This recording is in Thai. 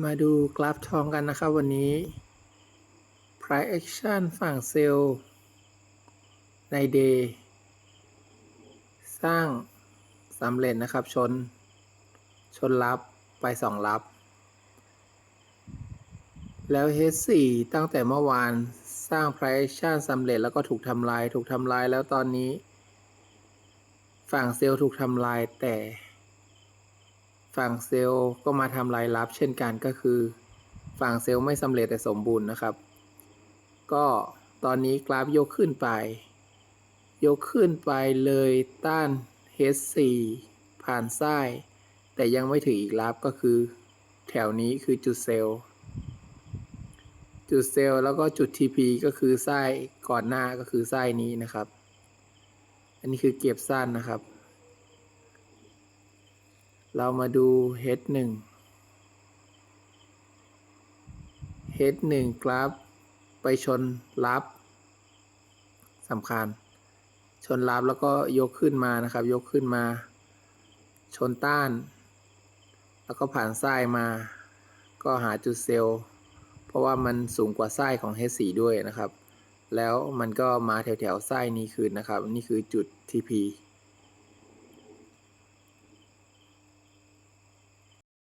มาดูกราฟทองกันนะครับวันนี้ price action ฝั่งเซลล์ใน day สร้างสำเร็จนะครับ ชน ชนรับไปสองรับ แล้ว H4 ตั้งแต่เมื่อวานสร้าง price action สำเร็จแล้วก็ถูกทำลาย ถูกทำลายแล้วตอนนี้ ฝั่งเซลล์ถูกทำลายแต่ ฝั่งเซลล์ก็มาทำลายลับ เช่นกันก็คือ ฝั่งเซลล์ไม่สำเร็จแต่สมบูรณ์นะครับ ก็ตอนนี้กราฟยกขึ้นไป ยกขึ้นไปเลยต้าน H4 ผ่านไส้แต่ยังไม่ถึงอีกลับก็คือ แถวนี้คือจุดเซลล์ จุดเซลล์แล้วก็จุด TP ก็คือไส้ก่อนหน้าก็คือไส้นี้นะครับ อันนี้คือเก็บสั้นนะครับ เรามาดู H1 H1 กราฟไปชนรับสำคัญ ชนรับแล้วก็ยกขึ้นมานะครับ ยกขึ้นมา ชนต้าน แล้วก็ผ่านไส้มา ก็หาจุดเซลล์ เพราะว่ามันสูงกว่าไส้ของ H4 ด้วยนะครับ แล้วมันก็มาแถวๆไส้นี้คืนนะครับ นี่คือจุด TP